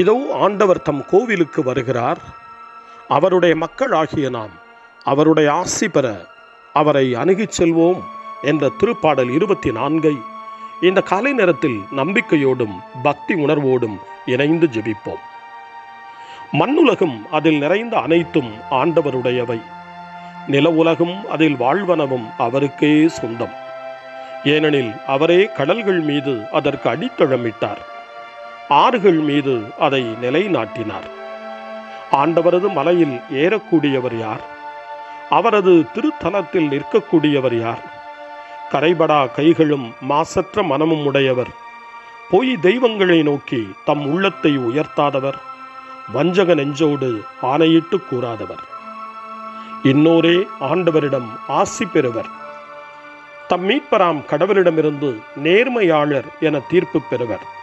இதோ ஆண்டவர் தம் கோவிலுக்கு வருகிறார். அவருடைய மக்களாகிய நாம் அவருடைய ஆசி பெற அவரை அணுகிச் செல்வோம் என்ற திருப்பாடல் இருபத்தி நான்கை இந்த காலை நேரத்தில் நம்பிக்கையோடும் பக்தி உணர்வோடும் இணைந்து ஜெபிப்போம். மண்ணுலகும் அதில் நிறைந்த அனைத்தும் ஆண்டவருடையவை. நில உலகும் அதில் வாழ்வனவும் அவருக்கே சொந்தம். ஏனெனில் அவரே கடல்கள் மீது அதற்கு அடித்தளமிட்டார். ஆறுகள் மீது அதை நிலைநாட்டினார். ஆண்டவரது மலையில் ஏறக்கூடியவர் யார்? அவரது திருத்தலத்தில் நிற்கக்கூடியவர் யார்? கரைபடா கைகளும் மாசற்ற மனமும் உடையவர். பொய் தெய்வங்களை நோக்கி தம் உள்ளத்தை உயர்த்தாதவர். வஞ்சக நெஞ்சோடு ஆணையிட்டு கூறாதவர். இன்னோரே ஆண்டவரிடம் ஆசி பெறுவர். தம் மீட்பராம் கடவுளிடமிருந்து நேர்மையாளர் என தீர்ப்பு பெறுவர்.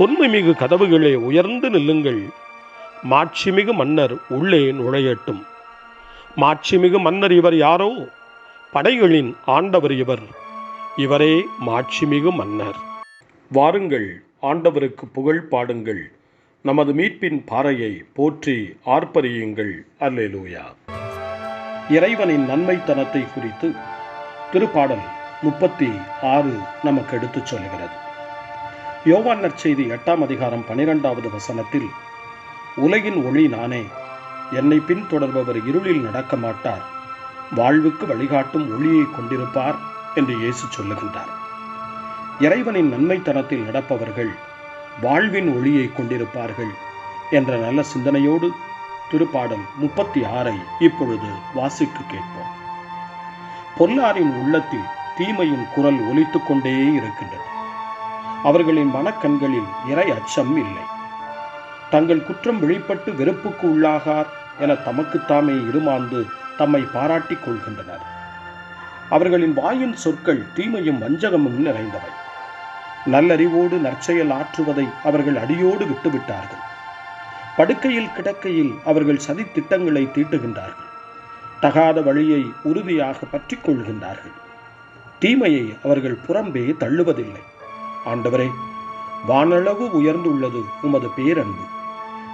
தொன்மைமிகு கதவுகளே உயர்ந்து நில்லுங்கள். மாட்சிமிகு மன்னர் உள்ளே நுழையட்டும். மாட்சிமிகு மன்னர் இவர் யாரோ? படைகளின் ஆண்டவர் இவர். இவரே மாட்சிமிகு மன்னர். வாருங்கள் ஆண்டவருக்கு புகழ் பாடுங்கள். நமது மீட்பின் பாறையை போற்றி ஆர்ப்பரியுங்கள். அல்லேலூயா. இறைவனின் நன்மைத்தனத்தை குறித்து திருப்பாடல் முப்பத்தி ஆறு நமக்கு எடுத்துச் சொல்கிறது. யோவான் நற்செய்தி எட்டாம் அதிகாரம் பனிரெண்டாவது வசனத்தில் உலகின் ஒளி நானே என்னை பின்தொடர்பவர் இருளில் நடக்க மாட்டார். வாழ்வுக்கு வழிகாட்டும் ஒளியை கொண்டிருப்பார் என்று இயேசு சொல்லுகின்றார். இறைவனின் நன்மைத்தனத்தில் நடப்பவர்கள் வாழ்வின் ஒளியை கொண்டிருப்பார்கள் என்ற நல்ல சிந்தனையோடு திருப்பாடல் முப்பத்தி ஆறை இப்பொழுது வாசிக்க கேட்போம். பொல்லாரின் உள்ளத்தில் தீமையின் குரல் ஒலித்துக் கொண்டே இருக்கின்றது. அவர்களின் மனக்கண்களில் இறை அச்சம் இல்லை. தங்கள் குற்றம் வெளிப்பட்டு வெறுப்புக்கு உள்ளாகார் என தமக்குத்தாமே இருமாந்து தம்மை பாராட்டிக் கொள்கின்றனர். அவர்களின் வாயின் சொற்கள் தீமையும் வஞ்சகமும் நிறைந்தவை. நல்லறிவோடு நற்செயல் ஆற்றுவதை அவர்கள் அடியோடு விட்டுவிட்டார்கள். படுக்கையில் கிடக்கையில் அவர்கள் சதி திட்டங்களை தீட்டுகின்றார்கள். தகாத வழியை உறுதியாக பற்றிக் கொள்கின்றார்கள். தீமையை அவர்கள் புறம்பே தள்ளுவதில்லை. ஆண்டவரே வானளவு உயர்ந்துள்ளது உமது பேரன்பு.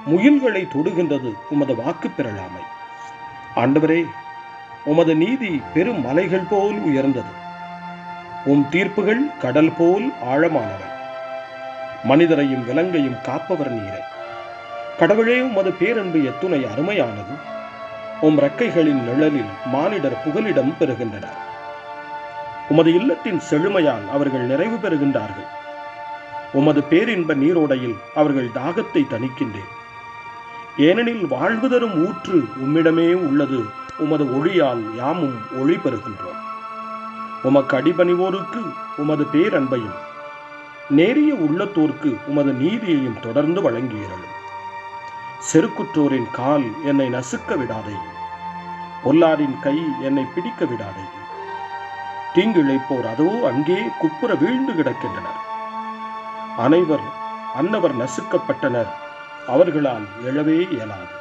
முயல்களை தொடுகின்றது உமது வாக்கு பெறலாமை ஆண்டவரே உமது நீதி பெரும் மலைகள் போல் உயர்ந்தது. உம் தீர்ப்புகள் கடல் போல் ஆழமானவை. மனிதரையும் விலங்கையும் காப்பவர் நீரை. கடவுளே உமது பேரன்பு எத்துணை அருமையானது. உம் ரெக்கைகளின் நிழலில் மானிடர் புகலிடம் பெறுகின்றனர். உமது இல்லத்தின் செழுமையால் அவர்கள் நிறைவு பெறுகின்றார்கள். உமது பேரின்ப நீரோடையில் அவர்கள் தாகத்தை தணிக்கின்றேன். ஏனெனில் வாழ்வு தரும் ஊற்று உம்மிடமே உள்ளது உமது ஒளியால் யாமும் ஒளி பெறுகின்றோம். உமக்கு அடிபணிவோருக்கு உமது பேரன்பையும் நேரிய உள்ளத்தோர்க்கு உமது நீதியையும் தொடர்ந்து வழங்கியிருளும் செருக்குற்றோரின் கால் என்னை நசுக்க விடாதே பொல்லாரின் கை என்னை பிடிக்க விடாதே தீங்கிழைப்போர் அதோ அங்கே குப்புற வீழ்ந்து கிடக்கின்றனர். அனைவர் அன்னவர் நசுக்கப்பட்டனர். அவர்களால் எழவே இயலாது.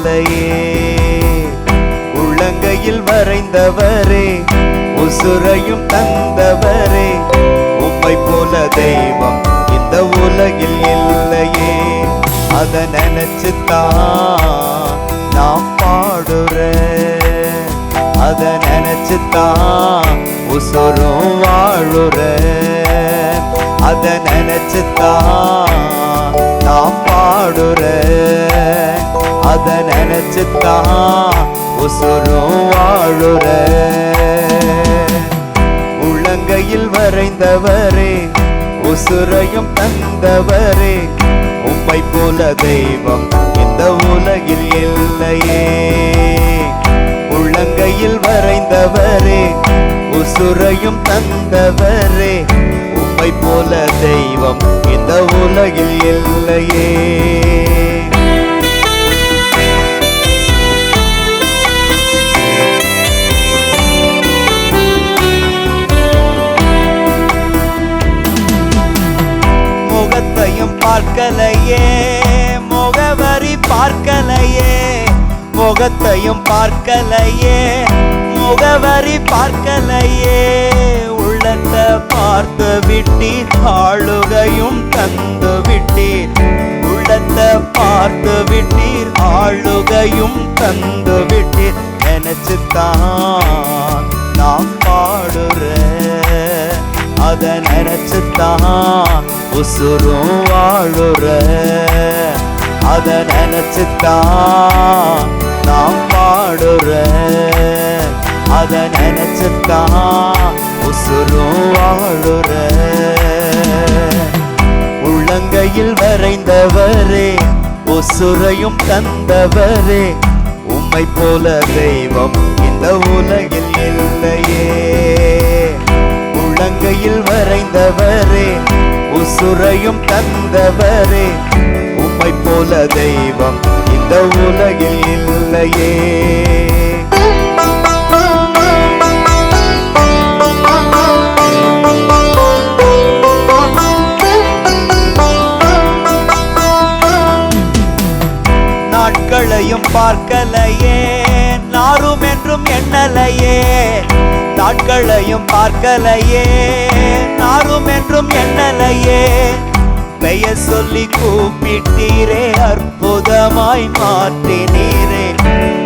உலகில் இல்லையே. உள்ளங்கையில் வரைந்தவரே உசுரையும் தந்தவரே உம்மை போல தெய்வம் இந்த உலகில் இல்லையே. அதை நினைச்சுத்தான் நாம் பாடுற அதை நினைச்சுத்தான் உசுரும் வாழுற. அத நினைச்சுத்தான் நாம் பாடுற அத நினைச்சுத்தான் உசுரும் வாழுற உள்ளங்கையில் வரைந்தவரே உசுரையும் தந்தவரே உம்மை போல தெய்வம் இந்த உலகில் இல்லையே. உள்ளங்கையில் வரைந்தவரே உசுரையும் தந்தவரே உம்மை போல தெய்வம் இந்த உலகில் இல்லையே. முகத்தையும் பார்க்கலையே முகவரி பார்க்கலையே. முகத்தையும் பார்க்கலையே முகவரி பார்க்கலையே. உள்ளத்தை பார்த்து விட்டீர் ஆளுகையும் தந்து விட்டீர். உள்ளத்தை பார்த்து விட்டீர் ஆளுகையும் தந்து விட்டீர். நினைச்சுத்தான் நாம் பாடுற அதை நினைச்சுத்தான் உசுரும் வாழுற அதை நினைச்சுத்தான் நாம் பாடுற அதை நினைச்சுத்தான் உசுரும் வாழுற. உள்ளங்கையில் வரைந்தவரே உசுரையும் தந்தவரே உம்மை போல தெய்வம் இந்த உலகில் இல்லையே. உள்ளங்கையில் வரைந்தவரே உசுரையும் தந்தவரே உம்மை போல தெய்வம் இந்த உலகில் இல்லையே. பார்க்கலையே நாரும் என்றும் எண்ணலையே. நாட்களையும் பார்க்கலையே நாரும் என்றும் எண்ணலையே. பெயர் சொல்லி கூப்பிட்டீரே அற்புதமாய் மாற்றினீரே.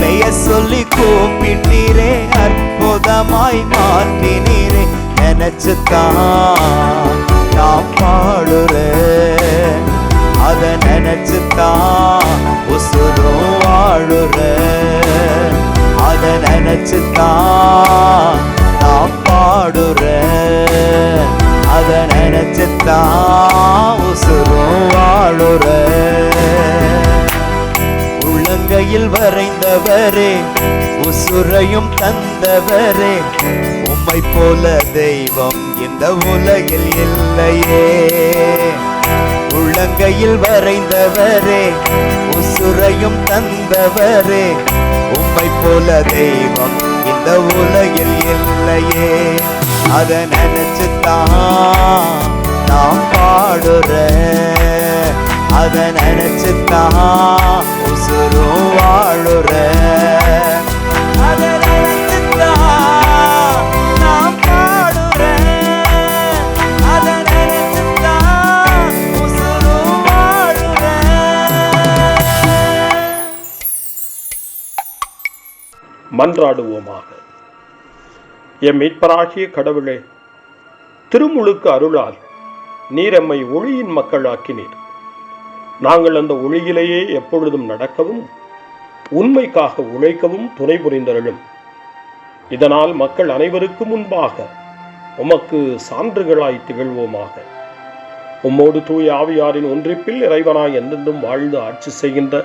பெயர் சொல்லி கூப்பிட்டீரே அற்புதமாய் மாற்றினீரே. நினைச்சுத்தான் நான் பாடுற அதை நினைச்சுத்தான் வாழுற. அதை நினைச்சுத்தான் நான் பாடுற. அதை நினைச்சுத்தான் உசுரும் வாழுற. உள்ளங்கையில் வரைந்தவரே உசுரையும் தந்தவரே உம்மை போல தெய்வம் இந்த உலகில் இல்லையே. உள்ளங்கையில் வரைந்தவரே உசுரையும் தந்தவரே உம்மை போல தெய்வம் இந்த உலகில் இல்லையே. அதை நினைச்சுத்தான் நாம் பாடுற அதை நினைச்சுத்தான் மன்றாடுவோமாக. எம் மீட்பராகிய கடவுளே திருமுழுக்கு அருளால் நீர் எம்மை ஒளியின் மக்களாக்கினீர். நாங்கள் அந்த ஒளியிலேயே எப்பொழுதும் நடக்கவும் உண்மைக்காக உழைக்கவும் துணை புரிந்தருளும். இதனால் மக்கள் அனைவருக்கும் முன்பாக உமக்கு சான்றுகளாய் திகழ்வோமாக. உம்மோடு தூய ஆவியாரின் ஒன்றிப்பில் இறைவனாய் என்றென்றும் வாழ்ந்து ஆட்சி செய்கின்ற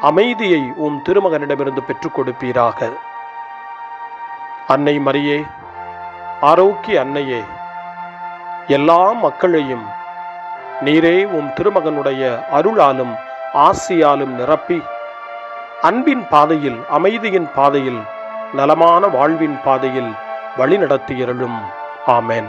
அமைதியை உம் திருமகனிடமிருந்து பெற்றுக் கொடுப்பீராக. அன்னை மரியே ஆரோக்கிய அன்னையே எல்லா மக்களையும் நீரே உம் திருமகனுடைய அருளாலும் ஆசியாலும் நிரப்பி அன்பின் பாதையில் அமைதியின் பாதையில் நலமான வாழ்வின் பாதையில் வழிநடத்தியிருளும் ஆமேன்.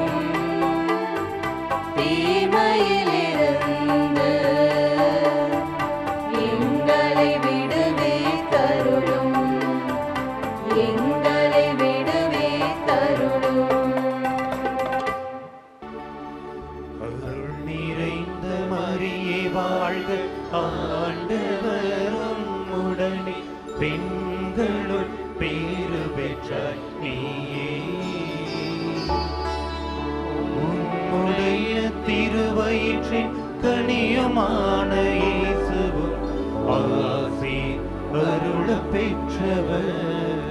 ஆண்டவர்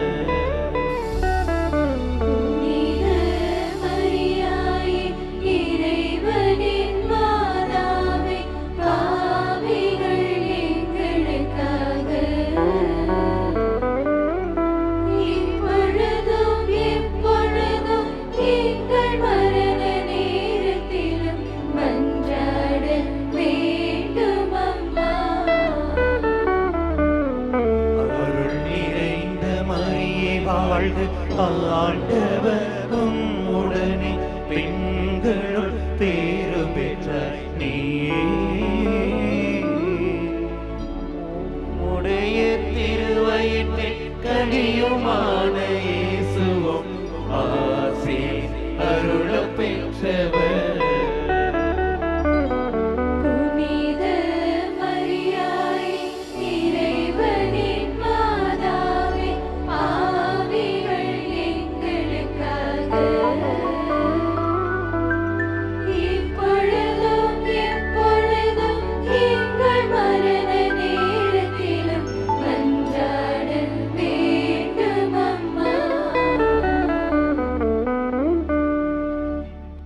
Be.